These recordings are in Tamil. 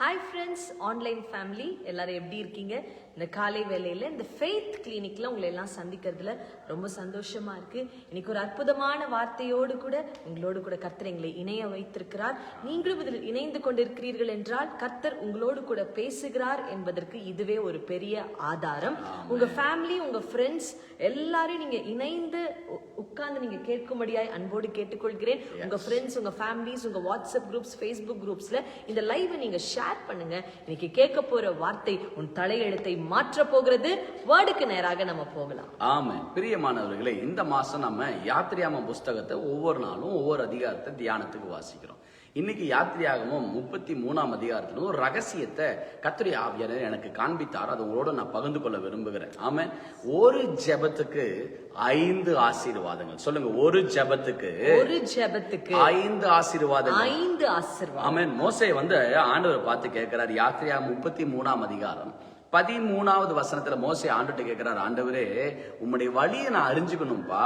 ஹாய் ஃப்ரெண்ட்ஸ் ஆன்லைன் ஃபேமிலி எல்லாரும் எப்படி இருக்கீங்க? இந்த காலை வேளையில இந்த ஃபெய்த் கிளினிக்ல உங்களை எல்லாம் சந்திக்கிறதுல ரொம்ப சந்தோஷமா இருக்கு. இன்னைக்கு ஒரு அற்புதமான வார்த்தையோடு கூட உங்களோடு கூட கர்த்தர் எங்களை இணைய வைத்திருக்கிறார். நீங்களும் இதில் இணைந்து கொண்டிருக்கிறீர்கள் என்றால் கர்த்தர் உங்களோடு கூட பேசுகிறார் என்பதற்கு இதுவே ஒரு பெரிய ஆதாரம். உங்க ஃபேமிலி உங்க ஃப்ரெண்ட்ஸ் எல்லாரையும் நீங்க இணைந்து உட்கார்ந்து நீங்க கேட்கும்படியாய் அன்போடு கேட்டுக்கொள்கிறேன். உங்க ஃப்ரெண்ட்ஸ் உங்க ஃபேமிலிஸ் உங்க வாட்ஸ்அப் குரூப்ஸ் ஃபேஸ்புக் குரூப்ஸ்ல இந்த லைவை நீங்க ஷேர் பண்ணுங்க. இன்னைக்கு கேட்க போற வார்த்தை உன் தலையெழுத்தை மாற்ற போகிறது. வேர்டுக்கு நேராக நம்ம போகலாம். ஆமா பிரியமானவர்களே இந்த மாசம் நம்ம யாத்திரியாம புஸ்தகத்தை ஒவ்வொரு நாளும் ஒவ்வொரு அதிகாரத்தை தியானத்துக்கு வாசிக்கிறோம். இன்னைக்கு யாத்திரியாகமும் முப்பத்தி மூணாம் அதிகாரத்துல ஒரு ரகசியத்தை கத்திரி ஆவியாளர் எனக்கு காண்பித்தார். அது உங்களோட நான் பகிர்ந்து கொள்ள விரும்புகிறேன். ஆமா ஒரு ஜெபத்துக்கு ஐந்து ஆசீர்வாதங்கள். சொல்லுங்க ஒரு ஜெபத்துக்கு ஒரு ஜெபத்துக்கு ஐந்து ஆசீர்வாதங்கள். ஐந்து ஆசீர்வாதம் ஆமென். மோசே வந்து ஆண்டவர் பார்த்து கேட்கிறார் யாத்திரையா முப்பத்தி மூணாம் அதிகாரம். பதிமூணாவது வசனத்துல மோசே ஆண்டுட்டு கேட்கிறார் ஆண்டவரே உம்முடைய வழியை நான் அறிஞ்சுக்கணும்பா.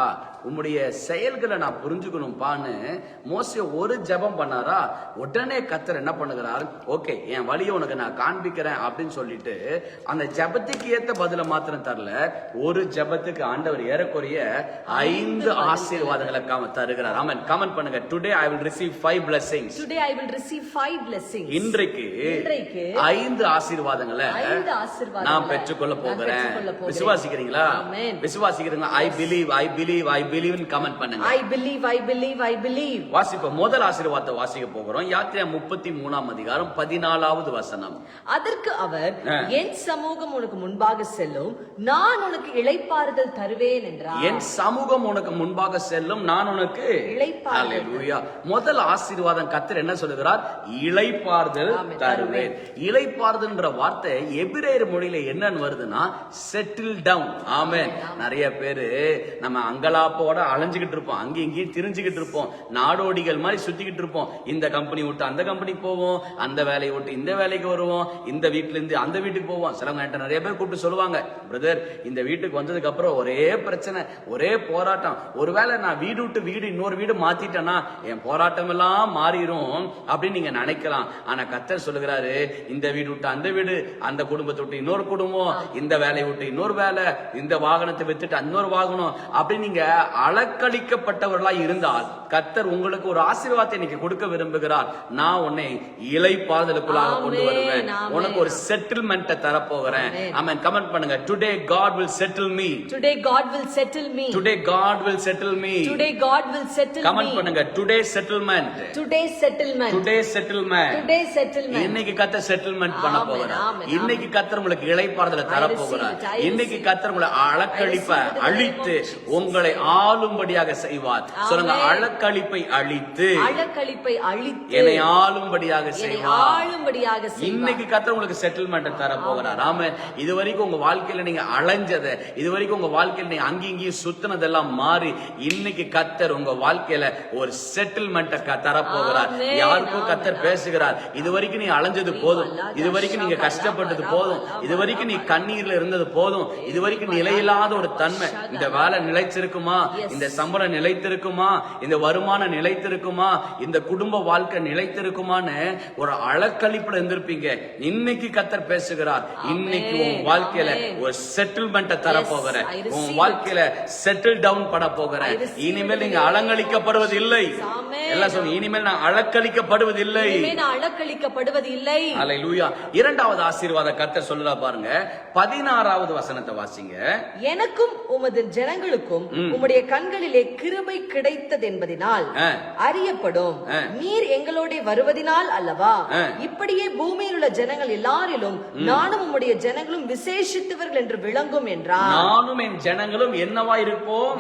உம்முடைய செயல்களை நான் புரிஞ்சுக்கணும்பான்னு மோசே ஒரு ஜெபம் பண்ணாரா? உடனே கத்தர் என்ன பண்ணுகிறார்? ஓகே என் வழியை உனக்கு நான் காண்பிக்கிறேன் அப்படின்னு சொல்லிட்டு அந்த ஜெபத்துக்கு ஏத்த பதில மாத்திரம் தரல. ஒரு ஜெபத்துக்கு ஆண்டவர் ஏறக்குறைய ஐந்து ஆசீர்வாதங்களை காம தருகிறார். ஆமென் கமெண்ட் பண்ணுங்க. Today I will receive five blessings. Today I will receive five இன்றைக்கு இன்றைக்கு ஐந்து ஆசீர்வாதங்களை ஐந்து நான் பெற்றுக்கொள்ள போகிறேன். விசுவாசிக்கிறீங்களா. விசுவாசிக்கிறீங்களா I believe I believe I believe comment பண்ணுங்க. I believe I believe I believe வாசிப்போம். முதல் ஆசீர்வாதத்தை வாசிக்க போகிறோம். யாத்திரை முப்பத்தி மூணாம் அதிகாரம் பதினாலாவது வசனம். அதற்கு அவர். என் சமூகம் உனக்கு முன்பாக செல்லும் நான் உனக்கு இளைப்பாறுதல் தருவேன் என்றார். என் சமூகம் உனக்கு முன்பாக செல்லும் நான் உனக்கு இளைப்பாறுதல். முதல் ஆசீர்வாதம் கத்தர் என்ன சொல்லுகிறார்? இளைப்பாறுதல். தருவேன். இளைப்பாறுதல்ன்ற வார்த்தை எபிரேயர் மொழியில என்னன்னு வருதுன்னா செட்டில் டவுன் ஆமே நிறைய பேரு நம்ம அங்கலாப்போட அலைஞ்சுக்கிட்டு இருப்போம். அங்கேயும் இங்கேயும் திரிஞ்சுக்கிட்டு இருப்போம். நாடோடிகள் மாதிரி சுத்திக்கிட்டு இருப்போம். இந்த கம்பெனி விட்டு அந்த கம்பெனி போவோம். அந்த வேலையை விட்டு இந்த வேலைக்கு வருவோம். இந்த வீட்டுல இருந்து அந்த வீட்டுக்கு போவோம். சிலவங்க என்கிட்ட நிறைய பேர் கூப்பிட்டு சொல்லுவாங்க பிரதர் இந்த வீட்டுக்கு வந்ததுக்கு அப்புறம் ஒரே பிரச்சனை ஒரே போராட்டம். ஒருவேளை நான் வீடு விட்டு வீடு இன்னொரு வீடு மாத்திட்டேன்னா என் போராட்டம் எல்லாம் மாறிடும் அப்படின்னு நீங்க நினைக்கலாம். ஆனா கத்தர் சொல்லுகிறாரு இந்த வீடு விட்டு அந்த வீடு அந்த குடும்பத்தை விட்டு இன்னொரு குடும்பம் இந்த வேலையை விட்டு இன்னொரு வேலை இந்த வாகனத்தை வித்துட்டு இன்னொரு வாகனம் அப்படி நீங்க அலக்களிக்கப்பட்டவர்களா இருந்தால் கத்தர் உங்களுக்கு ஒரு ஆசீர்வாதத்தை இன்னைக்கு கொடுக்க விரும்புகிறார். நான் உன்னை இலைப்பாதலுக்குள்ளாக கொண்டு வருவேன். உனக்கு ஒரு செட்டில்மெண்ட்டை தரப்போகிறேன். ஆமென். கமெண்ட் பண்ணுங்க. Today God will settle me today God will settle me today God will settle me today God will settle comment பண்ணுங்க. Today settlement today settlement today settlement today settlement இன்னைக்கு கத்தர் செட்டில்மெண்ட் பண்ண போகிறார் இன்னைக்கு கத்தர் உங்களுக்கு இளைப்பாறுதல தர I receive போகிறார். it, I இன்னைக்கு கத்தர் உங்களை name அழித்து. உங்களை ஆளும்படியாக செய்வார். சொல்லுங்க ஆமென். அலக்களிப்பை அழித்து. அழக்களிப்பை அழித்து. என்னை ஆளும்படியாக செய்வார். ஆளும்படியாக இன்னைக்கு கத்தர் உங்களுக்கு செட்டில்மெண்ட் தர போகிறார். ஆமா இது வரைக்கும் உங்க வாழ்க்கையில நீங்க அலைஞ்சத இது வரைக்கும் உங்க வாழ்க்கையில நீங்க அங்கேயும் சுத்தினதெல்லாம் மாறி இன்னைக்கு கத்தர் உங்க வாழ்க்கையில ஒரு செட்டில்மெண்ட் தர போகிறார். ஆமென், யாருக்கும் கத்தர். பேசுகிறார். இது வரைக்கும் நீ அலைஞ்சது போதும். இது வரைக்கும் நீங்க கஷ்டப்பட்டது போதும். இது வரைக்கும் நீ கண்ணீர்ல இருந்தது போதும். இது வரைக்கும் நிலையில்லாத ஒரு தன்மை. இந்த வேலை நிலைச்சிருக்குமா இந்த சம்பளம் நிலைத்திருக்குமா? இந்த வருமானம் நிலைத்திருக்குமா? இந்த குடும்ப வாழ்க்கை நிலைத்திருக்குமான்னு ஒரு அழக்களிப்புல இருந்திருப்பீங்க. இன்னைக்கு கத்தர் பேசுகிறார். இன்னைக்கு உன் வாழ்க்கையில ஒரு செட்டில்மெண்ட்டை தர receive உன். வாழ்க்கையில செட்டில் டவுன் பட receive இனிமேல். நீங்க அலங்கழிக்கப்படுவது இல்லை. எல்லாம் சொல்லுங்க இனிமேல் நான் அலக்களிக்கப்படுவது இல்லை நான் அழக்களிக்கப்படுவது இல்லை இரண்டாவது ஆசீர்வாத கர்த்தர் சொல்லுறா பாருங்க பதினாறாவது வசனத்தை வாசிங்க எனக்கும் உமது ஜனங்களுக்கும் உம்முடைய கண்களிலே கிருபை கிடைத்தது என்பதினால். அறியப்படும். நீர் எங்களோட வருவதினால் அல்லவா. இப்படியே பூமியில் உள்ள ஜனங்கள் எல்லாரிலும் நானும் உம்முடைய ஜனங்களும் விசேஷித்தவர்கள் என்று விளங்கும் என்றார் நானும் என் ஜனங்களும் என்னவா இருப்போம்.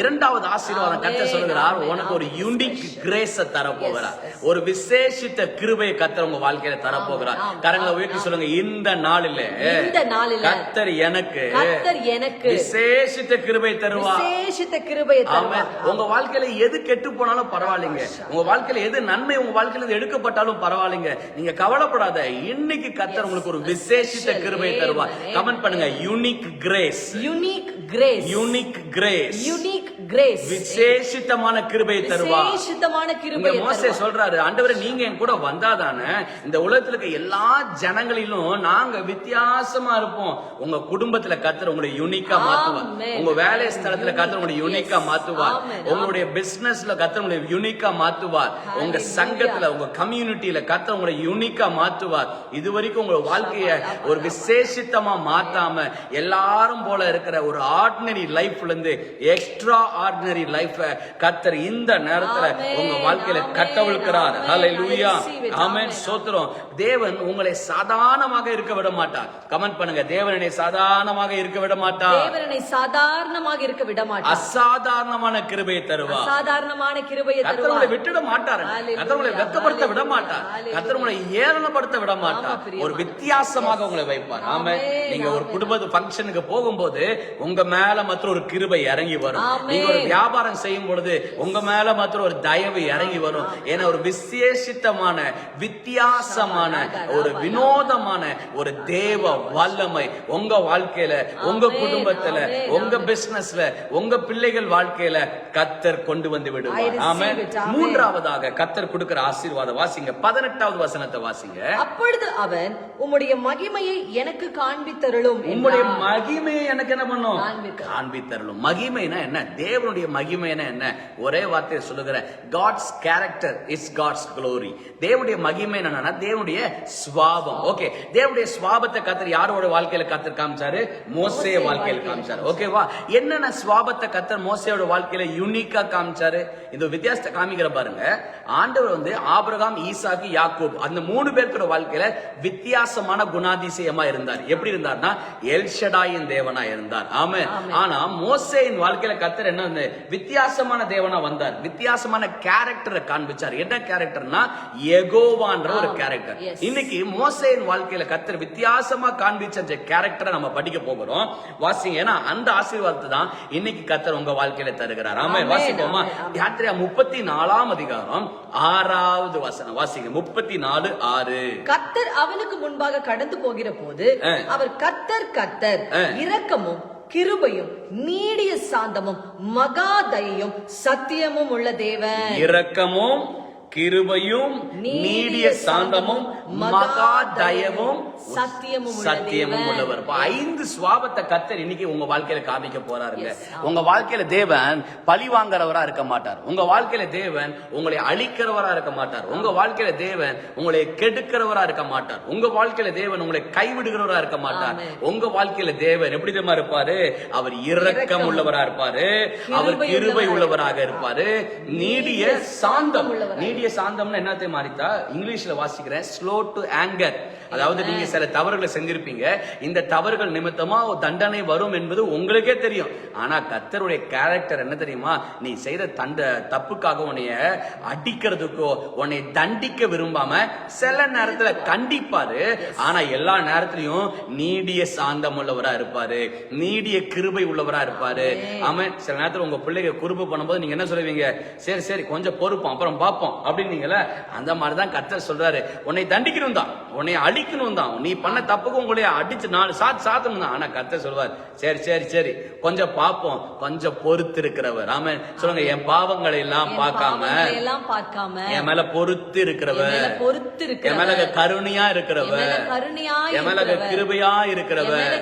இரண்டாவது ஆசீர்வாதம் கத்த ஆமென், உனக்கு ஒரு. யூனிக் கிரேஸ தர போகிறார் yes. ஒரு விசேஷித்த கிருபையை கத்தர் உங்க வாழ்க்கையில தர போகிறார் ஆமென், கரங்களை. வீட்டு சொல்லுங்க இந்த நாளில இந்த நாளில கத்தர் எனக்கு கர்த்தர் எனக்கு விசேஷித்த கிருபை தருவா. விசேஷித்த கிருபையை ஆமென். தருவார் உங்க வாழ்க்கையில எது கெட்டு போனாலும் பரவாயில்லைங்க. உங்க வாழ்க்கையில எது நன்மை உங்க வாழ்க்கையில இருந்து எடுக்கப்பட்டாலும் பரவாயில்லைங்க. நீங்க கவலைப்படாத இன்னைக்கு கத்தர் உங்களுக்கு ஒரு விசேஷித்த கிருபை தருவா. கமெண்ட் பண்ணுங்க unique grace unique grace unique grace unique grace விசேஷித்தமான கிருபை தருவா. விசேஷித்தமான கிருபையை மோசே சொல்றாரு ஆண்டவரே நீங்க என் கூட வந்தாதானே இந்த உலகத்துல இருக்க எல்லா ஜனங்களிலும் நாங்க வித்தியாசமா இருப்போம் உங்க குடும்பத்துல கத்தர் உங்களை யூனிக்கா மாத்துவார். உங்க வேலை ஸ்தலத்துல கத்தர் உங்களை யூனிக்கா. மாத்துவார் Amen. உங்களுடைய பிசினஸ்ல கத்தர் உங்களை யூனிக்கா மாத்துவார் உங்க. சங்கத்துல உங்க கம்யூனிட்டியில கத்தர் உங்களை யூனிக்கா மாத்துவார் இது வரைக்கும் உங்க வாழ்க்கைய ஒரு விசேஷித்தமா மாத்தாம எல்லாரும் போல இருக்கிற ஒரு ஆர்டினரி லைஃப்ல இருந்து எக்ஸ்ட்ரா ஆர்டினரி லைஃப கத்தர் இந்த நேரத்துல. உங்க வாழ்க்கையில Amen. ஹalleluya. ஆமென். சோத்திரம் தேவன் உங்களை சாதாரணமாக இருக்க விட மாட்டார் கமெண்ட் பண்ணுங்க. தேவன் சாதாரணமாக இருக்க விட மாட்டார் தேவரனை சாதாரணமாக இருக்க விட மாட்டார் அசாதாரணமான கிருபையை தருவார் சாதாரணமான கிருபையை தருவார் விட்டுட மாட்டாரு. உங்களை வெட்கப்படுத்த விட மாட்டார் உங்களை ஏளனப்படுத்த விட மாட்டார். ஒரு வித்தியாசமாக உங்களை வைப்பார். ஆமே. நீங்க ஒரு Amen. குடும்ப ஃபங்க்ஷனுக்கு போகும்போது உங்க மேல மாத்திரம் ஒரு கிருபை இறங்கி வரும். நீங்க ஒரு வியாபாரம் செய்யும் பொழுது உங்க மேல மாத்திரம் ஒரு தயவு இறங்கி வரும். ஏன்னா ஒரு விசேஷித்தமான வித்தியாசமான ஒரு வினோதமான ஒரு தேவ வல்லமை உங்க வாழ்க்கையில உங்க. குடும்பத்துல. உங்க பிசினஸ்ல உங்க பிள்ளைகள் வாழ்க்கையில கத்தர் கொண்டு வந்து விடுவார். Amen. மூன்றாவதாக கத்தர் கொடுக்கிற ஆசீர்வாதம் வாசிங்க பதினெட்டாவது வசனத்தை வாசிங்க அப்பொழுது அவன் உம்முடைய மகிமையை எனக்கு காண்பித்தருளும் உம்முடைய. மகிமையை எனக்கு என்ன பண்ணும் காண்பிக்க. காண்பித்தரலும் மகிமைனா என்ன தேவனுடைய மகிமைனா என்ன ஒரே வார்த்தையை சொல்லுகிற God's character is God's glory தேவனுடைய மகிமை என்னன்னா தேவனுடைய சுவாபம் ஓகே. தேவனுடைய சுவாபத்தை கத்தர் யாரோட வாழ்க்கையில கத்தர் காமிச்சாரு? மோசே வாழ்க்கையில காமிச்சாரு. ஓகேவா? என்னென்ன சுவாபத்தை கத்தர் மோசையோட வாழ்க்கையில யூனிக்கா காமிச்சாரு? இந்த வித்தியாசத்தை காமிக்கிற பாருங்க. ஆண்டவர் வந்து ஆபிரகாம் ஈசாக்கு யாக்கோப் அந்த மூணு பேர்த்தோட வாழ்க்கையில வித்தியாசமான குணாதிசயமா இருந்தார். எப்படி இருந்தார்னா எல்ஷடாயின் தேவனா இருந்தார். ஆமே ஆனா மோசேயின் வாழ்க்கையில கத்தர் என்ன வித்தியாசமான தேவனா வந்தார். வித்தியாசமான கேரக்டரை காண்பிச்சார். என்ன கேரக்டர்னா எகோவான்ற ஒரு. கேரக்டர். இன்னைக்கு மோசேயின் வாழ்க்கையில கத்தர் வித்தியாசமா காண்பிச்ச அந்த கேரக்டரை நம்ம படிக்க போகிறோம். வாசிங்க ஏன்னா அந்த ஆசீர்வாதத்தை தான் இன்னைக்கு கத்தர் உங்க வாழ்க்கையில தருகிறார். ஆமே வாசிப்போமா. யாத்திரையா முப்பத்தி நாலாம் அதிகாரம் ஆறாவது வசனம். வாசிங்க முப்பத்தி நாலு ஆறு. கத்தர் அவனுக்கு முன்பாக கடந்து போகிற போது. அவர் கத்தர் கத்தர். இரக்கமும் கிருபையும் நீடிய சாந்தமும் மகா தயையும் சத்தியமும் உள்ள தேவன். இரக்கமும் கிருபையும் நீடிய சாந்தமும் மகா தயவும் சத்தியமும் சத்தியமும். உள்ளவர். ஐந்து சுவாபத்தை கத்தர் இன்னைக்கு உங்க வாழ்க்கையில காமிக்க போறாருங்க. உங்க வாழ்க்கையில தேவன் பழி வாங்குறவரா இருக்க மாட்டார். உங்க வாழ்க்கையில தேவன் உங்களை அழிக்கிறவரா இருக்க மாட்டார். உங்க வாழ்க்கையில தேவன் உங்களை கெடுக்கிறவரா இருக்க மாட்டார். உங்க வாழ்க்கையில தேவன் உங்களை கைவிடுகிறவரா இருக்க மாட்டார். உங்க வாழ்க்கையில தேவன் எப்படி தெரியுமா இருப்பாரு? அவர் இரக்கம் உள்ளவரா இருப்பாரு. அவர் கிருபை உள்ளவராக இருப்பாரு. நீடிய சாந்தம். நீடிய சாந்தம்னு என்ன தெரியுமா அனிதா இங்கிலீஷ்ல வாசிக்கிறேன். ஸ்லோ டு ஆங்கர் அதாவது நீங்க சில தவறுகளை செஞ்சிருப்பீங்க. இந்த தவறுகள் நிமித்தமா தண்டனை வரும் என்பது உங்களுக்கே தெரியும். ஆனா கர்த்தருடைய கேரக்டர் என்ன தெரியுமா? நீ செய்த தண்ட தப்புக்காக உன்னைய அடிக்கிறதுக்கோ உன்னை தண்டிக்க விரும்பாம சில நேரத்துல கண்டிப்பாரு. ஆனா எல்லா நேரத்திலையும் நீடிய சாந்தம் உள்ளவரா இருப்பாரு. நீடிய கிருபை உள்ளவரா இருப்பாரு. ஆமாம் சில நேரத்துல உங்க பிள்ளைங்க குறும்பு பண்ணும்போது நீங்க என்ன சொல்லுவீங்க? சரி சரி கொஞ்சம் பொறுப்போம் அப்புறம் பார்ப்போம். அப்படின்னீங்களே அந்த மாதிரி தான் கர்த்தர் சொல்றாரு. உன்னை தண்டிக்கணும் தான் உன்னை அழிக்கணும் தான் நீ பண்ண தப்புக்கு உங்களை அடிச்சு நாலு சாத்து சாத்தணும் தான் ஆனா கர்த்தர் சொல்வார் சரி சரி சரி. கொஞ்சம் பார்ப்போம். கொஞ்சம் பொறுத்து இருக்கிறவர் ஆமென். சொல்லுங்க என் பாவங்களை எல்லாம் பார்க்காம எல்லாம் பார்க்காம என் மேல பொறுத்து இருக்கிறவர் பொறுத்து என் மேல இருக்கிறவர். கருணையா என் இருக்கிறவர். மேல என். கிருபையா இருக்கிறவர்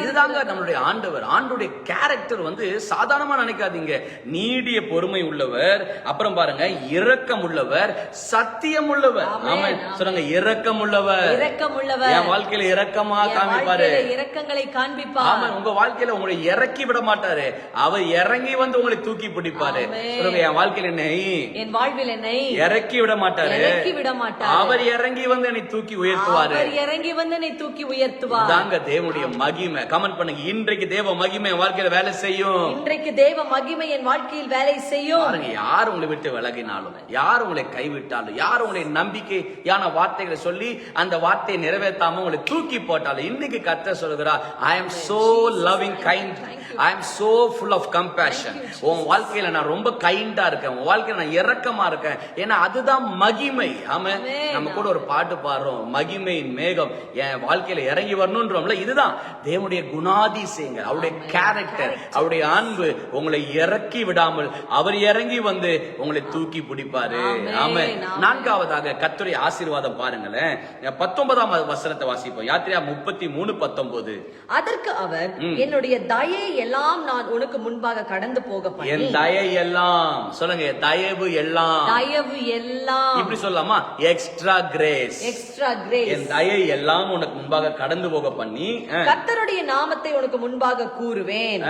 இதுதாங்க நம்மளுடைய ஆண்டவர். ஆண்டுடைய கேரக்டர் வந்து சாதாரணமா நினைக்காதீங்க. நீடிய பொறுமை உள்ளவர் அப்புறம் பாருங்க இரக்கம் உள்ளவர் சத்தியம் உள்ளவர். ஆமா ஆமென். சொல்லுங்க இரக்கம் உள்ளவர். இரக்கம் உள்ளவர். என் வாழ்க்கையில இரக்கமா காமிப்பாரு இரக்கங்களை காண்பிப்பார். ஆமா உங்க வாழ்க்கையில உங்களை இறக்கி விட மாட்டாரு. அவர் இறங்கி வந்து உங்களை தூக்கி பிடிப்பாரு. சொல்லுங்க என் வாழ்க்கையில என்னை என் வாழ்வில் என்னை இறக்கி விட மாட்டாரு. இறக்கி விட மாட்டார். அவர் இறங்கி வந்து என்னை தூக்கி உயர்த்துவாரு. இறங்கி வந்து என்னை தூக்கி உயர்த்துவார். தாங்க தேவனுடைய மகிமை. கமெண்ட் பண்ணுங்க. இன்றைக்கு தேவ மகிமை என் வாழ்க்கையில வேலை செய்யும். இன்றைக்கு தேவ மகிமை என் வாழ்க்கையில் வேலை செய்யும். பாருங்க யார் உங்களை விட்டு விலகினாலும் யார் உங்களை கைவிட்டாலும் யார் உங்களை நம்பிக்கையான வார்த்தைகளை சொல்லி அந்த வார்த்தையை நிறைவேற்றாம உங்களை தூக்கி போட்டாலும் இன்னைக்கு கத்த சொல்கிறார் I am so loving kind I am so full of compassion உன் வாழ்க்கையில நான் ரொம்ப கைண்டா இருக்கேன். உன் வாழ்க்கையில நான் இரக்கமா இருக்கேன். ஏன்னா அதுதான் மகிமை. ஆமா நம்ம கூட ஒரு பாட்டு பாடுறோம். மகிமையின் மேகம். என் வாழ்க்கையில இறங்கி வரணும்ன்றோம்ல இதுதான். தேவனுடைய குணாதிசயங்கள். அவருடைய கேரக்டர் அவருடைய அன்பு உங்களை இறக்கி விடாமல் அவர் இறங்கி வந்து உங்களை தூக்கி பிடிப்பாரு. ஆமா. நான்காவதாக கர்த்தருடைய ஆசீர்வாதம் பாருங்களேன். பத்தொன்பதாம் வசனத்தை வாசிப்போம். யாத்திரையா முப்பத்தி மூணு பத்தொன்பது. அதற்கு அவர் என்னுடைய தயை எல்லாம் நான் உனக்கு முன்பாக கடந்து போக பண்ணி என் தயை எல்லாம் சொல்லுங்க தயவு எல்லாம். தயவு எல்லாம். இப்படி சொல்லலாமா? எக்ஸ்ட்ரா கிரேஸ் எக்ஸ்ட்ரா கிரேஸ் என் தயை எல்லாம் உனக்கு முன்பாக கடந்து போக பண்ணி கர்த்தருடைய நாமத்தை உனக்கு முன்பாக கூறுவேன்.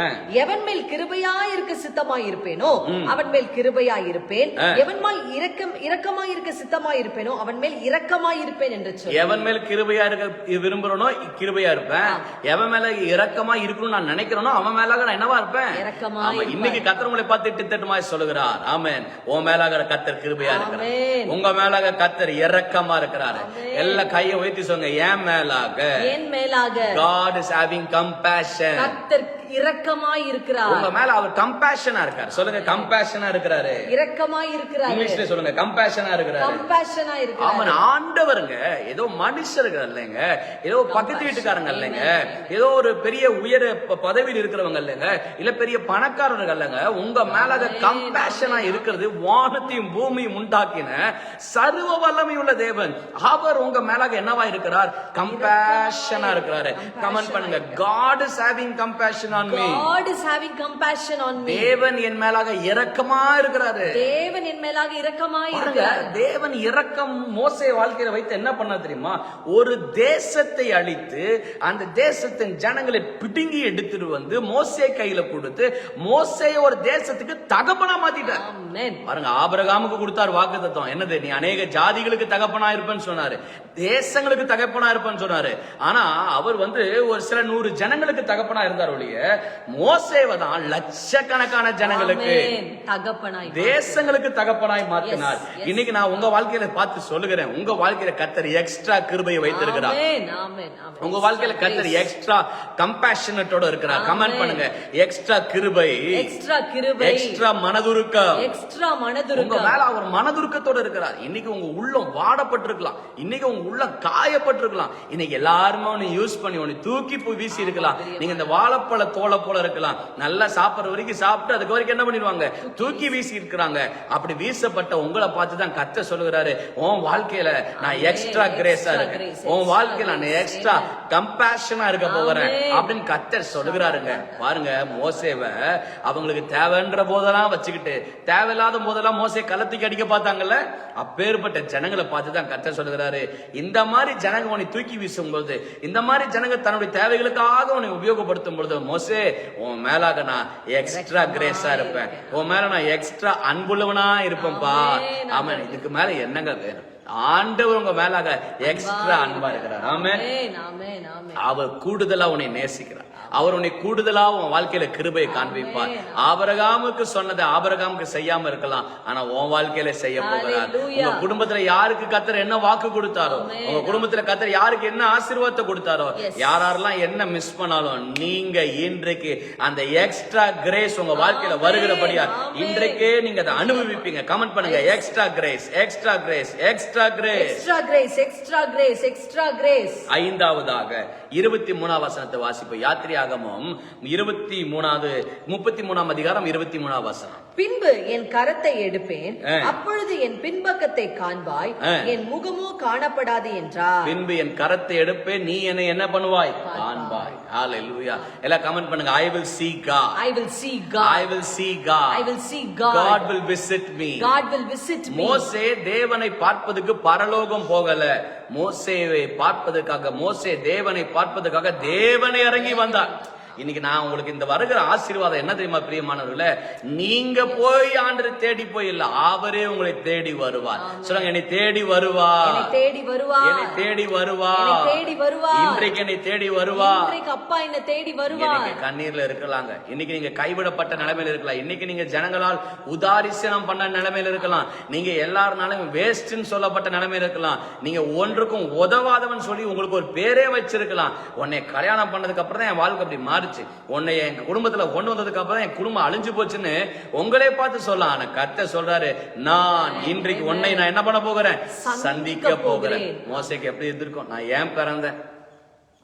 எவன் மேல் கிருபையாய் இருக்க சித்தமாய் இருப்பேனோ அவன் மேல் கிருபையாய் இருப்பேன் எவன் மேல் இரக்கம் இரக்கமாய் இருக்க சித்தமாய் இருப்பேனோ அவன் மேல் இரக்கமாய் இருப்பேன் என்று சொல் எவன் மேல் கிருபையா இருக்க விரும்புறனோ கிருபையா இருப்பேன். எவன் மேல இரக்கமா இருக்கணும்னு நான் நினைக்கிறேனோ அவன் மேலாக நான் என்னவா இருப்பேன்? ஆமா இன்னைக்கு கத்தர் உங்களை பார்த்து திட்டமாய் சொல்லுகிறார். ஆமென். உன் மேலாக கத்தர் கிருபையா இருக்கிறார். உங்க மேலாக கத்தர் இரக்கமா இருக்கிறாரு. எல்லா கையை உயர்த்தி சொல்லுங்க என் மேலாக என் மேலாக God is having compassion. கர்த்தர் இரக்கமாய் இருக்கிறார் உங்க மேல அவர் கம்பேஷனா இருக்காரு. சொல்லுங்க கம்பேஷனா இருக்கிறாரு. இரக்கமாய் இருக்கிறார் இங்கிலீஷ்ல சொல்லுங்க கம்பேஷனா இருக்கிறாரு. கம்பேஷனா இருக்கிறார் அவன் ஆண்டவருங்க. ஏதோ மனுஷர்கள் இல்லைங்க. ஏதோ பக்கத்து வீட்டுக்காரங்க இல்லைங்க. ஏதோ ஒரு பெரிய உயர பதவியில் இருக்கிறவங்க இல்லைங்க. இல்ல பெரிய பணக்காரர்கள் இல்லைங்க. உங்க மேலாக கம்பேஷனா இருக்கிறது வானத்தையும் பூமியும் உண்டாக்கின சர்வ வல்லமை உள்ள தேவன். அவர் உங்க மேலாக என்னவா இருக்கிறார்? கம்பேஷனா இருக்கிறாரு. கமெண்ட் பண்ணுங்க. God is having compassion on me God is having compassion on me. தேவன் என் மேலாக இரக்கமா இருக்கிறாரு. தேவன் என் மேலாக இரக்கமாய் பாருங்க இருக்கிறார் தேவன் இரக்கம் மோசே வாழ்க்கையில வைத்து என்ன பண்ண தெரியுமா? ஒரு தேசத்தை அழித்து அந்த தேசத்தின் ஜனங்களை பிடுங்கி எடுத்துட்டு வந்து மோசே கையில கொடுத்து மோசே ஒரு தேசத்துக்கு தகப்பனா மாத்திட்டார். பாருங்க ஆபிரகாமுக்கு கொடுத்தார் வாக்கு என்னது நீ அநேக ஜாதிகளுக்கு தகப்பனா இருப்பேன்னு சொன்னாரு. தேசங்களுக்கு தகப்பனா இருப்பேன்னு சொன்னாரு. ஆனா அவர் வந்து ஒரு சில நூறு ஜனங்களுக்கு தகப்பனா இருந்தார் ஒழிய மோசேவை தான் லட்சக்கணக்கான ஜனங்களுக்கு. தகப்பனாய் தேசங்களுக்கு தகப்பனாய் மாத்தினார். இன்னைக்கு நான் உங்க வாழ்க்கையில பார்த்து சொல்லுகிறேன். உங்க வாழ்க்கையில கத்தர் எக்ஸ்ட்ரா கிருபையை வைத்திருக்கிறார். உங்க வாழ்க்கையில கத்தர் எக்ஸ்ட்ரா கம்பேஷனட்டோட இருக்கிறார். கமெண்ட் பண்ணுங்க. எக்ஸ்ட்ரா கிருபை. எக்ஸ்ட்ரா கிருபை. எக்ஸ்ட்ரா மனதுருக்கம். எக்ஸ்ட்ரா உங்க மனதுருக்கம் மேல அவர் மனதுருக்கத்தோட இருக்கிறார். இன்னைக்கு உங்க உள்ளம் வாடப்பட்டிருக்கலாம். இன்னைக்கு உங்க உள்ளம் காயப்பட்டிருக்கலாம். இன்னைக்கு எல்லாருமே உன்னை யூஸ் பண்ணி உன்னை தூக்கி போய் வீசி இருக்கலாம் நீங்க இந்த வாழைப்பழ தோலை போல இருக்கலாம். நல்லா சாப்பிடுற வரைக்கும் சாப்பிட்டு அதுக்கு வரைக்கும் என்ன பண்ணிடுவாங்க? தூக்கி வீசி இருக்கிறாங்க. அப்படி வீசப்பட்ட உங்களை பார்த்து தான் கத்த சொல்லுகிறாரு உன் வாழ்க்கையில நான் எக்ஸ்ட்ரா கிரேஸா இருக்கேன். உன் வாழ்க்கையில நான். எக்ஸ்ட்ரா கம்பேஷனா இருக்க போகிறேன். அப்படின்னு கத்தர் சொல்லுகிறாருங்க. பாருங்க மோசேவ அவங்களுக்கு தேவைன்ற போதெல்லாம் வச்சுக்கிட்டு தேவையில்லாத போதெல்லாம் மோசே கலத்துக்கு அடிக்க பார்த்தாங்கல்ல? அப்பேற்பட்ட ஜனங்களை பார்த்து தான் கத்தர் சொல்லுகிறாரு. இந்த மாதிரி ஜனங்க உன்னை தூக்கி வீசும் பொழுது இந்த மாதிரி ஜனங்க தன்னுடைய தேவைகளுக்காக உன்னை உபயோகப்படுத்தும் பொழுது மோசே உன் மேலாக நான் எக்ஸ்ட்ரா கிரேஸா இருப்பேன். உன் மேல நான் எக்ஸ்ட்ரா அன்புள்ளவனா இருப்பேன்பா. ஆமென். இதுக்கு மேல என்னங்க வேணும்? ஆண்டவர் உங்க மேலாக எக்ஸ்ட்ரா அன்பா இருக்கிறார். ஆமென். அவர் கூடுதலா உன்னை நேசிக்கிறார். அவர் உன்னை கூடுதலா உன் வாழ்க்கையில கிருபையை காண்பிப்பார். ஆபரகாமுக்கு சொன்னதை ஆபரகாமுக்கு செய்யாம இருக்கலாம். ஆனா உன் வாழ்க்கையில செய்ய போகிறார். உங்க குடும்பத்துல யாருக்கு கத்தர் என்ன வாக்கு கொடுத்தாரோ உங்க குடும்பத்துல கத்தர் யாருக்கு என்ன ஆசீர்வாதத்தை கொடுத்தாரோ. யாரெல்லாம் என்ன மிஸ் பண்ணாலும் நீங்க இன்றைக்கு அந்த எக்ஸ்ட்ரா கிரேஸ் உங்க வாழ்க்கையில. வருகிறபடியா. இன்றைக்கே நீங்க அதை அனுபவிப்பீங்க. கமெண்ட் பண்ணுங்க. Extra grace extra grace extra grace extra grace extra grace extra grace ஐந்தாவதாக இருபத்தி மூணாம் வசனத்தை வாசிப்போம் யாத்திரையாகமும். இருபத்தி மூணாவது முப்பத்தி மூணாம் அதிகாரம் இருபத்தி மூணாம் வசனம். பின்பு என் கரத்தை எடுப்பேன். அப்பொழுது என் பின்பக்கத்தை காண்பாய். என் முகமோ காணப்படாது என்றார் பின்பு என் கரத்தை எடுப்பேன். நீ என்னை என்ன பண்ணுவாய்? காண்பாய். ஹalleluya எல்லாம் கமெண்ட் பண்ணுங்க. I will see God. I will see God. I will see God. I will see God. God will visit me. God will visit me. மோசே தேவனை பார்ப்பதுக்கு பரலோகம் போகல. மோசேவை பார்ப்பதற்காக மோசே தேவனை பார்ப்பதற்காக தேவனை இறங்கி வந்தார். இன்னைக்கு நான் உங்களுக்கு இந்த வருகிற ஆசீர்வாதம் என்ன தெரியுமா பிரியமானவர்களே? நீங்க போய் ஆண்டு தேடி போய் இல்ல அவரே உங்களை தேடி வருவார். சொல்லுங்க என்னை தேடி என்னை தேடி வருவா என்னை தேடி வருவா தேடி வருவா இன்றைக்கு என்னை தேடி வருவா இன்றைக்கு அப்பா என்னை தேடி வருவா இன்னைக்கு கண்ணீர்ல இருக்கலாங்க. இன்னைக்கு நீங்க கைவிடப்பட்ட நிலைமையில இருக்கலாம். இன்னைக்கு நீங்க ஜனங்களால் உதாரிசனம் பண்ண நிலைமையில இருக்கலாம். நீங்க எல்லாருனாலும் வேஸ்ட்னு சொல்லப்பட்ட நிலைமையில இருக்கலாம். நீங்க ஒன்றுக்கும் உதவாதவன் சொல்லி உங்களுக்கு ஒரு பேரே வச்சிருக்கலாம். உன்னை கல்யாணம் பண்ணதுக்கு அப்புறம் தான் என் வாழ்க்கை அப்படி மாறுச்சு. உன்னை எங்க குடும்பத்துல கொண்டு வந்ததுக்கு அப்புறம் என் குடும்பம் அழிஞ்சு போச்சுன்னு உங்களே பார்த்து சொல்லலாம். ஆனா கத்த சொல்றாரு நான் இன்றைக்கு உன்னை நான் என்ன பண்ண போகிறேன்? சந்திக்க போகிறேன். மோசைக்கு எப்படி இருந்திருக்கும்? நான் ஏன் பிறந்தேன்?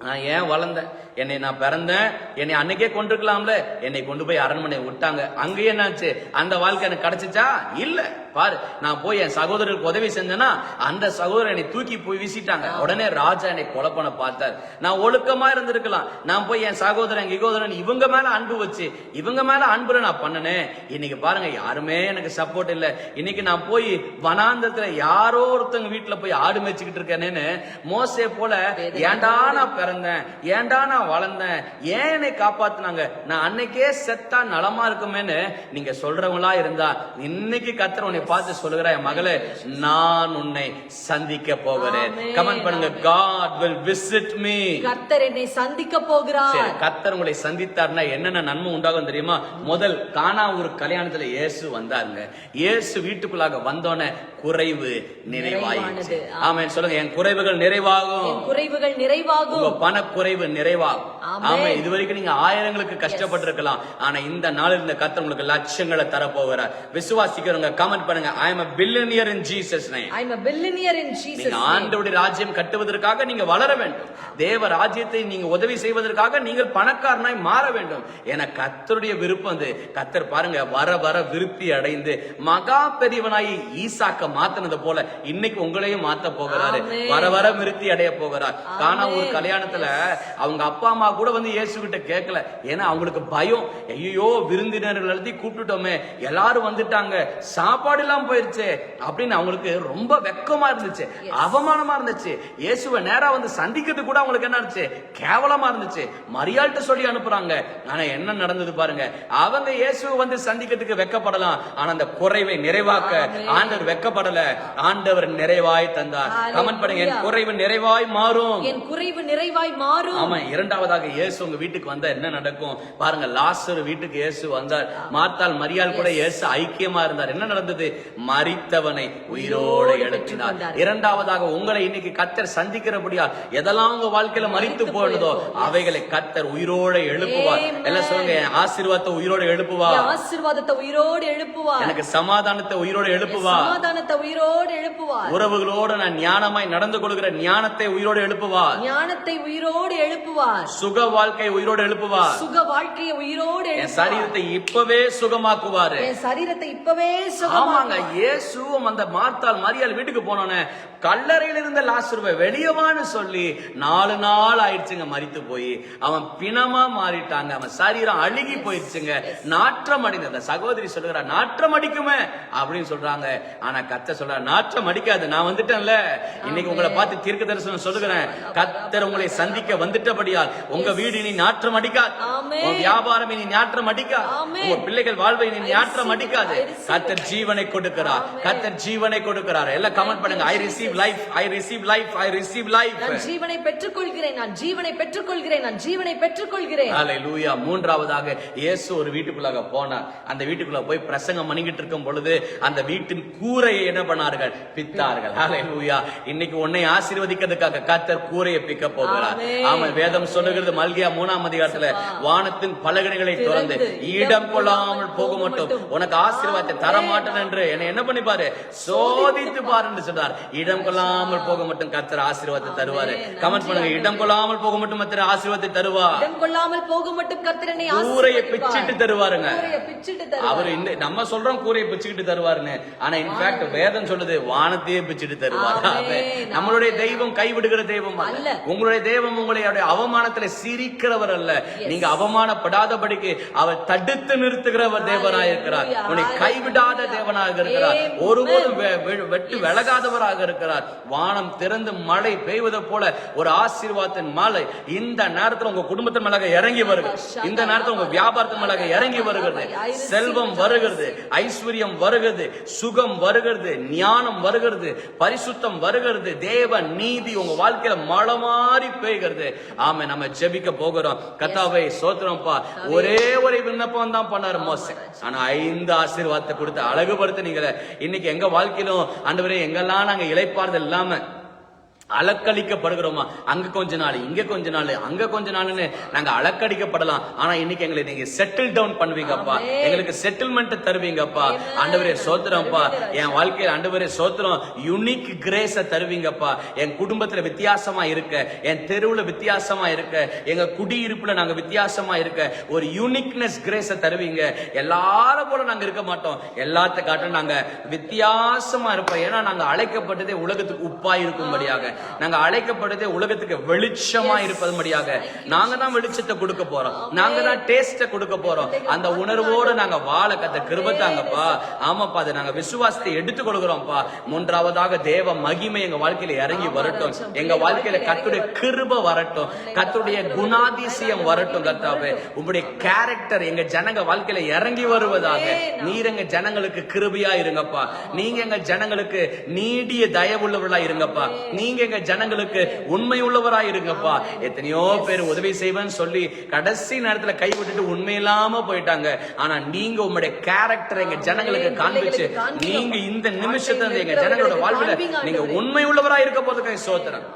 நான் ஏன் வளர்ந்தேன் என்னை நான் பிறந்தேன் என்னை அன்னைக்கே கொண்டிருக்கலாம்ல என்னை கொண்டு போய் அரண்மனை விட்டாங்க. அங்கேயே என்னாச்சு? அந்த வாழ்க்கை எனக்கு கிடைச்சிச்சா? இல்ல. பாரு நான் போய் என் சகோதரருக்கு உதவி செஞ்சேன்னா அந்த சகோதரர் என்னை தூக்கி போய் வீசிட்டாங்க. உடனே ராஜா என்னை கொலை பண்ண பார்த்தார். நான் ஒழுக்கமா இருந்திருக்கலாம். நான் போய் என் சகோதரன் கிகோதரன் இவங்க மேல அன்பு வச்சு இவங்க மேல அன்புல நான் பண்ணனேன் இன்னைக்கு பாருங்க யாருமே எனக்கு சப்போர்ட் இல்ல. இன்னைக்கு நான் போய் வனாந்தத்துல யாரோ ஒருத்தவங்க வீட்டுல போய் ஆடு மேய்ச்சிக்கிட்டு இருக்கேனேன்னு மோசே போல ஏன்டா நான் பிறந்தேன் ஏன்டா நான் வளர்ந்தேன்? ஏன் என்னை காப்பாத்துனாங்க? நான் அன்னைக்கே செத்தா நலமா இருக்குமேன்னு நீங்க சொல்றவங்களா இருந்தா இன்னைக்கு கத்தர் உன்னை பார்த்து சொல்லுகிற என் மகளே நான் உன்னை சந்திக்க போகிறேன். கமெண்ட் பண்ணுங்க. காட் வில் விசிட் மீ கர்த்தர் என்னை சந்திக்க போகிறார். கத்தர் உங்களை சந்தித்தார்னா என்னென்ன நன்மை உண்டாகும் தெரியுமா? முதல் கானா ஒரு கல்யாணத்துல இயேசு வந்தாருங்க. இயேசு வீட்டுக்குள்ளாக வந்தோனே குறைவு நிறைவாயிடுச்சு. ஆமென். சொல்லுங்க என் குறைவுகள் நிறைவாகும். குறைவுகள் நிறைவாகும். பணக்குறைவு நிறைவாகும். ஆமா இது வரைக்கும் நீங்க ஆயிரங்களுக்கு கஷ்டப்பட்டிருக்கலாம். ஆனா இந்த நாளில் இந்த கத்தர் உங்களுக்கு லட்சங்களை தர போகிறார் விசுவாசிக்கிறவங்க கமெண்ட் பண்ணுங்க. I am I billionaire in Jesus நீங்க ஆண்டவருடைய ராஜ்யம் கட்டுவதற்காக நீங்க வளர வேண்டும். தேவ ராஜ்யத்தை நீங்க உதவி செய்வதற்காக நீங்கள் பணக்காரனாய் மாற வேண்டும். என கத்தருடைய விருப்பம் அது. கத்தர் பாருங்க வர வர விருத்தி அடைந்து மகா பெரியவனாய் ஈசாக்க மாத்தினது போல இன்னைக்கு உங்களையும் மாத்த போகிறாரு. வர வர விருத்தி அடைய போகிறார். காணா ஒரு கல்யாணத்துல அவங்க அப்பா அம்மா கூட வந்து இயேசு கிட்ட கேட்கல ஏன்னா அவங்களுக்கு பயம். ஐயோ விருந்தினர்கள் எல்லாத்தையும் கூப்பிட்டுட்டோமே. எல்லாரும் வந்துட்டாங்க. சாப்பாடு எல்லாம் போயிருச்சு அப்படின்னு அவங்களுக்கு ரொம்ப வெக்கமா இருந்துச்சு. அவமானமா இருந்துச்சு. இயேசுவை நேரா வந்து சந்திக்கிறது கூட அவங்களுக்கு என்ன இருந்துச்சு? கேவலமா இருந்துச்சு. மரியாள்கிட்ட சொல்லி அனுப்புறாங்க. ஆனா என்ன நடந்தது பாருங்க. அவங்க இயேசுவை வந்து சந்திக்கிறதுக்கு வெக்கப்படலாம். ஆனா அந்த குறைவை நிறைவாக்க ஆண்டவர் வெக்கப்படல. ஆண்டவர் நிறைவாய் தந்தார். கமெண்ட் பண்ணுங்க. என் குறைவு நிறைவாய் மாறும். என் குறைவு நிறைவாய் மாறும். ஆமா இரண்டாவதாக இயேசு உங்க வீட்டுக்கு வந்தா என்ன நடக்கும்? பாருங்க லாசர் வீட்டுக்கு இயேசு வந்தார். மார்த்தாள் மரியாள் கூட இயேசு ஐக்கியமா இருந்தார். என்ன நடந்தது? மரித்தவனை உயிரோடு எழுப்பினார். இரண்டாவதாக உங்களை இன்னைக்கு கத்தர் சந்திக்கிறபடியால் எதெல்லாம் உங்க வாழ்க்கையில மரித்து போனதோ அவைகளை கத்தர் உயிரோடு எழுப்புவார். எல்லாம் சொல்லுங்க ஆசீர்வாதத்தை உயிரோடு எழுப்புவார் என் ஆசீர்வாதத்தை உயிரோடு எழுப்புவார் எனக்கு சமாதானத்தை உயிரோடு எழுப்புவார் சமாதானத்தை உயிரோடு எழுப்புவார் உறவுகளோடு நான் ஞானமாய் நடந்து கொள்கிற ஞானத்தை உயிரோடு எழுப்புவார் ஞானத்தை உயிரோடு எழுப்புவார். சுக வாழ்க்கை உயிரோடு எழுப்புவார். சுக வாழ்க்கையை உயிரோடு என் சரீரத்தை இப்பவே சுகமாக்குவாரு. என் சரீரத்தை இப்பவே சுகமாக்குவார். இயேசுவும் அந்த மார்த்தாள் மரியாள் வீட்டுக்கு போனோன்னே கல்லறையில இருந்த லாசுருவை வெளியவான்னு சொல்லி நாலு நாள் ஆயிடுச்சுங்க மரித்து போய். அவன் பிணமா மாறிட்டாங்க. அவன் சரீரம் அழுகி போயிடுச்சுங்க. நாற்றம் அடிந்தது அந்த சகோதரி சொல்லுகிறா நாற்றம் அடிக்குமே அப்படின்னு சொல்றாங்க. ஆனா கத்த சொல்ற நாற்றம் அடிக்காது நான் வந்துட்டேன்ல. இன்னைக்கு உங்களை பார்த்து தீர்க்க தரிசனம் சொல்லுகிறேன். கத்தர் உங்களை சந்திக்க வந்துட்டபடியால் உங்க வீடு இனி நாற்றம் அடிக்காது. உங்க வியாபாரம் இனி நாற்றம் அடிக்காது. உங்க பிள்ளைகள் வாழ்வை இனி நாற்றம். அடிக்காது. கத்தர் ஜீவனை கொடுக்கிறார். கத்தர் ஜீவனை கொடுக்கிறார். எல்லாம் கமெண்ட் பண்ணுங்க. I receive life I receive life I receive life நான் ஜீவனை பெற்றுக்கொள்கிறேன் நான் ஜீவனை பெற்றுக்கொள்கிறேன் நான் ஜீவனை பெற்றுக்கொள்கிறேன். ஹalleluya மூன்றாவதாக இயேசு ஒரு வீட்டுக்குள்ளாக போனார். அந்த வீட்டுக்குள்ள போய் பிரசங்கம் பண்ணிக்கிட்டு இருக்கும் பொழுது அந்த வீட்டின் கூரையை என்ன பண்ணார்கள்? பித்தார்கள். ஹalleluya இன்னைக்கு உன்னை ஆசீர்வதிக்கிறதுக்காக கத்தர் கூரையை பிக்க போகிறார். ஆமென். ஆமா வேதம் சொல்லுகிறது மல்கியா மூணாம் அதிகாரத்துல வானத்தின் பலகணிகளை திறந்து இடம் கொள்ளாமல் போக மட்டும் உனக்கு ஆசீர்வாதத்தை தர மாட்டேன் என்று என்னை என்ன பண்ணி பாரு? சோதித்து பாரு என்று சொன்னார் இடம் கொள்ளாமல் போக மட்டும் கத்தர் ஆசீர்வாதத்தை தருவாரு. கமெண்ட் பண்ணுங்க இடம் கொள்ளாமல் போக மட்டும் கத்தர் ஆசீர்வாதத்தை தருவார். இடம் கொள்ளாமல் போக மட்டும் கூரையை பிச்சிட்டு தருவாருங்க. கூரையை பிச்சிட்டு தருவார். அவர் நம்ம சொல்றோம் கூரையை பிச்சுக்கிட்டு தருவாருன்னு. ஆனா இன்ஃபேக்ட் வேதம் சொல்லுது வானத்தையே பிச்சுட்டு தருவார். நம்மளுடைய தெய்வம் கைவிடுகிற தெய்வம் அல்ல. உங்களுடைய தேவன் உங்களை அவருடைய அவமானத்துல சிரிக்கிறவர் அல்ல. நீங்க அவமானப்படாதபடிக்கு அவர் தடுத்து நிறுத்துகிறவர் தேவனாய் இருக்கிறார். உன்னை கைவிடாத தேவனாக இருக்கிறார். ஒருபோதும் வெட்டு விலகாதவராக இருக்கிறார். வானம் திறந்து மழை பெய்வதை போல ஒரு ஆசீர்வாதத்தின் மழை இந்த நேரத்தில் உங்க குடும்பத்தின் மேலாக இறங்கி வருகிறது இந்த நேரத்துல உங்க வியாபாரத்தின் மேலாக இறங்கி வருகிறது. செல்வம் வருகிறது ஐஸ்வர்யம் வருகிறது சுகம் வருகிறது ஞானம் வருகிறது பரிசுத்தம் வருகிறது. தேவ நீதி உங்க வாழ்க்கையில மழை மாறி பெய்கிறது. ஆமை நம்ம ஜெபிக்க போகிறோம். கத்தாவை சோத்திரம்ப்பா ஒரே ஒரு விண்ணப்பம் தான் பண்ணாரு மோசே. ஆனா ஐந்து ஆசீர்வாதத்தை கொடுத்து அழகுபடுத்தினீங்களே. இன்னைக்கு எங்க வாழ்க்கையிலும் ஆண்டவரே எங்கெல்லாம் நாங்க இளைப்பாறுதல் இல்லாமல் அலக்களிக்கப்படுகிறோமா அங்க கொஞ்ச நாள் இங்க கொஞ்ச நாள் அங்க கொஞ்ச நாள்னு நாங்க அலக்கடிக்கப்படலாம். ஆனா இன்னைக்கு எங்களை நீங்க செட்டில் டவுன் பண்ணுவீங்கப்பா. எங்களுக்கு செட்டில்மெண்ட் தருவீங்கப்பா. ஆண்டவரே சோத்திரம்ப்பா என் வாழ்க்கையில ஆண்டவரே சோத்திரம் யுனிக் கிரேஸ தருவீங்கப்பா. என் குடும்பத்துல வித்தியாசமா இருக்க என் தெருவுல வித்தியாசமா இருக்க எங்க குடியிருப்புல நாங்க வித்தியாசமா இருக்க ஒரு யூனிக்னஸ் கிரேஸ தருவீங்க. எல்லாரும் போல நாங்க இருக்க மாட்டோம். எல்லாத்த காட்டும் நாங்க வித்தியாசமா இருப்போம். ஏன்னா நாங்க அழைக்கப்பட்டதே உலகத்துக்கு உப்பா இருக்கும்படியாக. நாங்க அழைக்கப்பட்டதே உலகத்துக்கு வெளிச்சமா இருப்பதும்படியாக நாங்க தான் வெளிச்சத்தை கொடுக்க போறோம். நாங்க தான் டேஸ்ட கொடுக்க போறோம். அந்த உணர்வோட நாங்க வாழ கத்த கிருபத்தாங்கப்பா. ஆமாப்பா அதை நாங்க விசுவாசத்தை எடுத்துக் கொள்கிறோம்ப்பா. மூன்றாவதாக தேவ மகிமை எங்க வாழ்க்கையில இறங்கி வரட்டும். எங்க வாழ்க்கையில கத்துடைய கிருப வரட்டும். கத்துடைய குணாதிசயம் வரட்டும் கர்த்தாவே. உங்களுடைய கேரக்டர் எங்க ஜனங்க வாழ்க்கையில இறங்கி வருவதாக. நீர் எங்க ஜனங்களுக்கு கிருபையா இருங்கப்பா. நீங்க எங்க ஜனங்களுக்கு நீடிய தயவுள்ளவர்களா இருங்கப்பா. நீங்க எங்க ஜனங்களுக்கு உண்மை உள்ளவரா இருங்கப்பா எத்தனையோ பேர் உதவி செய்வேன்னு சொல்லி கடைசி நேரத்துல கை விட்டுட்டு உண்மை இல்லாம போயிட்டாங்க. ஆனா நீங்க உங்களுடைய கேரக்டர் எங்க ஜனங்களுக்கு காண்பிச்சு நீங்க இந்த நிமிஷத்துல எங்க ஜனங்களோட வாழ்வுல நீங்க உண்மை உள்ளவரா இருக்க போதுக்கு சோத்திரம்.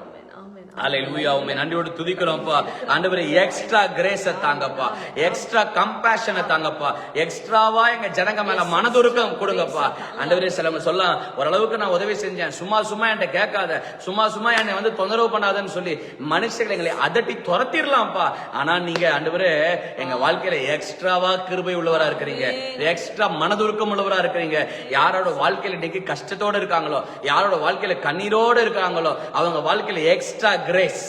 ஆமென் அல்லேலூயா உம்மை நன்றியோடு துதிக்கிறோம்ப்பா ஆண்டவரே எக்ஸ்ட்ரா கிரேஸ தாங்கப்பா. எக்ஸ்ட்ரா கம்பேஷனை தாங்கப்பா. எக்ஸ்ட்ராவா எங்க ஜனங்க மேல மனதுருக்கம் கொடுங்கப்பா. ஆண்டவரே சில சொல்லலாம் ஓரளவுக்கு நான் உதவி செஞ்சேன். சும்மா சும்மா என்கிட்ட கேட்காத. சும்மா சும்மா என்னை வந்து தொந்தரவு பண்ணாதன்னு சொல்லி மனுஷங்களை எங்களை அதட்டி துரத்திடலாம்ப்பா. ஆனா நீங்க ஆண்டவரே எங்க வாழ்க்கையில எக்ஸ்ட்ராவா கிருபை உள்ளவரா இருக்கிறீங்க. எக்ஸ்ட்ரா மனதுருக்கம் உள்ளவரா இருக்கிறீங்க. யாரோட வாழ்க்கையில இன்னைக்கு கஷ்டத்தோட இருக்காங்களோ யாரோட வாழ்க்கையில கண்ணீரோட இருக்காங்களோ அவங்க வாழ்க்கையில எக்ஸ்ட்ரா கிரேஸ்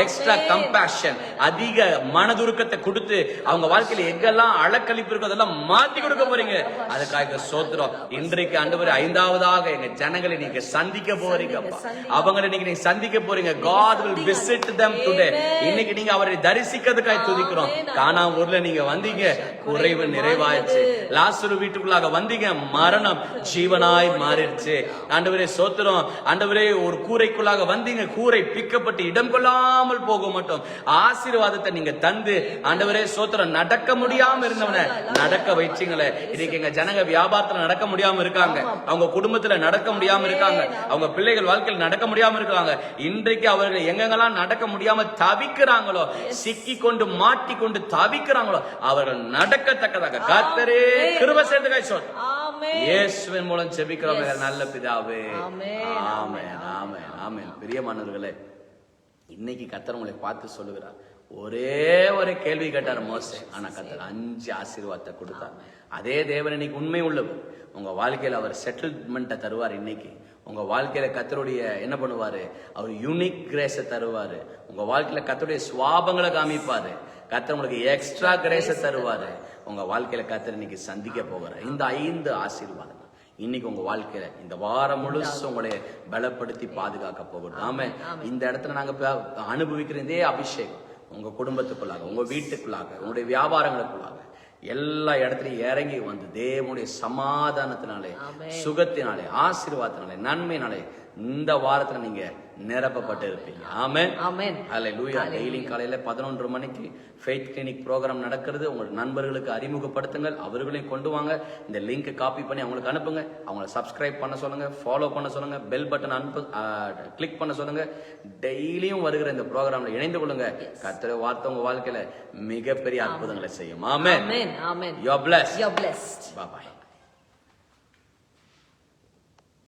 எக்ஸ்ட்ரா கம்பேஷன் அதிக மனதுருக்கத்தை கொடுத்து அவங்க வாழ்க்கையில எங்கெல்லாம் அழக்களிப்பு இருக்கோ அதெல்லாம் மாத்தி கொடுக்க போறீங்க. அதுக்காக சோத்திரம். இன்றைக்கு ஆண்டவர் ஐந்தாவதாக எங்க ஜனங்களை நீங்க சந்திக்க போறீங்கப்பா அவங்களை நீங்க நீங்க சந்திக்க போறீங்க. God will visit them today. இன்னைக்கு நீங்க அவரை தரிசிக்கிறதுக்காக துதிக்கிறோம். காணா ஊர்ல நீங்க வந்தீங்க. குறைவு நிறைவாயிடுச்சு. லாசரு வீட்டுக்குள்ளாக வந்தீங்க. மரணம் ஜீவனாய் மாறிடுச்சு. ஆண்டவரே சோத்திரம். ஆண்டவரே ஒரு கூரைக்குள்ளாக வந்தீங்க. கூரை பிக்கப்பட்டு இடம் கொள்ளாமல் போக மாட்டோம். ஆசீர்வாதத்தை நீங்க தந்து ஆண்டவரே சோத்திரம் நடக்க முடியாம இருந்தவன நடக்க வச்சீங்களே. இன்னைக்கு எங்க ஜனங்க வியாபாரத்துல நடக்க முடியாம இருக்காங்க. அவங்க குடும்பத்துல நடக்க முடியாம இருக்காங்க. அவங்க பிள்ளைகள் வாழ்க்கையில் நடக்க முடியாம இருக்காங்க. இன்றைக்கு அவர்கள் எங்கெங்கெல்லாம் நடக்க முடியாம தவிக்கிறாங்களோ சிக்கி கொண்டு மாட்டிக்கொண்டு தவிக்கிறாங்களோ அவர்கள் நடக்கத்தக்கதாக. கர்த்தரே கிருப சேர்ந்து கை சொல். இயேசுவின் மூலம் ஜெபிக்கிறோம் எங்கள் நல்ல பிதாவே. ஆமென். ஆமென் ஆமென் ஆமென். பிரியமானவர்களே இன்னைக்கு கத்தர் உங்களை பார்த்து சொல்லுகிறார். ஒரே ஒரு கேள்வி கேட்டார் மோசே. ஆனா கத்தர் அஞ்சு ஆசீர்வாதத்தை கொடுத்தார். அதே தேவன் இன்னைக்கு உண்மை உள்ளவர். உங்க வாழ்க்கையில அவர் செட்டில்மெண்ட்டை தருவார் இன்னைக்கு. உங்க வாழ்க்கையில கத்தருடைய என்ன பண்ணுவாரு? அவர் யூனிக் கிரேஸை தருவாரு. உங்க வாழ்க்கையில கத்தருடைய சுவாபங்களை காமிப்பாரு. கத்தர் உங்களுக்கு எக்ஸ்ட்ரா கிரேஸை தருவாரு. உங்க வாழ்க்கையில கத்தர் இன்னைக்கு சந்திக்க போகிறார். இந்த ஐந்து ஆசீர்வாதம் இன்னைக்கு உங்க வாழ்க்கையில இந்த வாரம் முழுசு உங்களை பலப்படுத்தி பாதுகாக்க போகணும் ஆமே. இந்த இடத்துல நாங்க ப- அனுபவிக்கிற இதே அபிஷேகம் உங்க குடும்பத்துக்குள்ளாக உங்க வீட்டுக்குள்ளாக உங்களுடைய வியாபாரங்களுக்குள்ளாக எல்லா இடத்துலயும் இறங்கி வந்து தேவனுடைய சமாதானத்தினாலே சுகத்தினாலே ஆசீர்வாதத்தினாலே நன்மையினாலே இந்த வாரத்துல நீங்க நிரப்பப்பட்டு இருப்பீங்க ஆமே ஆமென். அல்ல லூயா டெய்லி காலையில பதினொன்று மணிக்கு ஃபெய்த் கிளினிக் ப்ரோக்ராம் நடக்கிறது. உங்கள் நண்பர்களுக்கு அறிமுகப்படுத்துங்கள். அவர்களையும் கொண்டு வாங்க. இந்த லிங்க் காப்பி பண்ணி அவங்களுக்கு அனுப்புங்க. அவங்கள சப்ஸ்கிரைப் பண்ண சொல்லுங்க. ஃபாலோ பண்ண சொல்லுங்க. பெல் பட்டன் அனுப்பு கிளிக் பண்ண சொல்லுங்க. டெய்லியும் வருகிற இந்த ப்ரோக்ராம்ல இணைந்து கொள்ளுங்க. கர்த்தர் வார்த்தை உங்க வாழ்க்கையில மிகப்பெரிய அற்புதங்களை செய்யும். ஆமே ஆமென். You bless you're blessed. Bye